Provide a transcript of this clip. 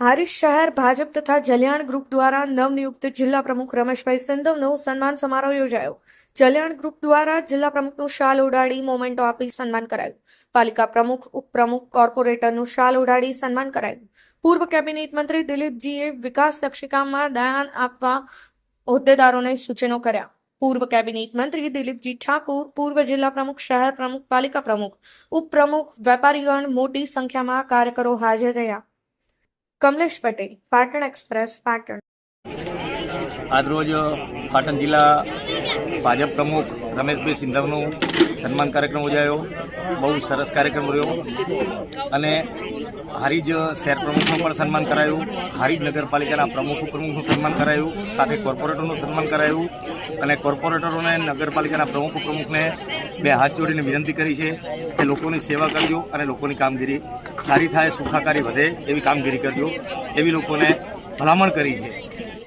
હારીજ શહેર ભાજપ તથા જલિયાણ ગ્રુપ દ્વારા નવનિયુક્ત જિલ્લા પ્રમુખ રમેશભાઈ સિંધવનો સન્માન સમારોહ યોજાયો. જલિયાણ ગ્રુપ દ્વારા જિલ્લા પ્રમુખનું શાલ ઉડાડી મોમેન્ટો આપી સન્માન કરાયું. પાલિકા પ્રમુખ, ઉપપ્રમુખ, કોર્પોરેટરનું શાલ ઉડાડી સન્માન કરાયું. પૂર્વ કેબિનેટ મંત્રી દિલીપજીએ વિકાસ લક્ષિકામાં દાન આપવા હોદ્દેદારોને સૂચનો કર્યા. પૂર્વ કેબિનેટ મંત્રી દિલીપજી ઠાકોર, પૂર્વ જિલ્લા પ્રમુખ, શહેર પ્રમુખ, પાલિકા પ્રમુખ, ઉપપ્રમુખ, વેપારીગણ મોટી સંખ્યામાં કાર્યકરો હાજર રહ્યા. કમલેશ પટેલ પાટણ એક્સપ્રેસ પાટણ. આજરોજ પાટણ જિલ્લા ભાજપ પ્રમુખ રમેશભાઈ સિંધવનું સન્માન કાર્યક્રમ યોજાયો બહુ સરસ કાર્યક્રમ રહ્યો. અને હારીજ શહેર પ્રમુખનું પણ સન્માન કરાયું. હારીજ નગરપાલિકાના પ્રમુખ પ્રમુખનું સન્માન કરાયું. સાથે કોર્પોરેટરનું સન્માન કરાયું. અને કોર્પોરેટરોને નગરપાલિકાના પ્રમુખ પ્રમુખને બે હાથ જોડીને વિનંતી કરી છે કે લોકોની સેવા કરજો અને લોકોની કામગીરી સારી થાય, સુખાકારી વધે એવી કામગીરી કરજો. એવી લોકોને ભલામણ કરી છે.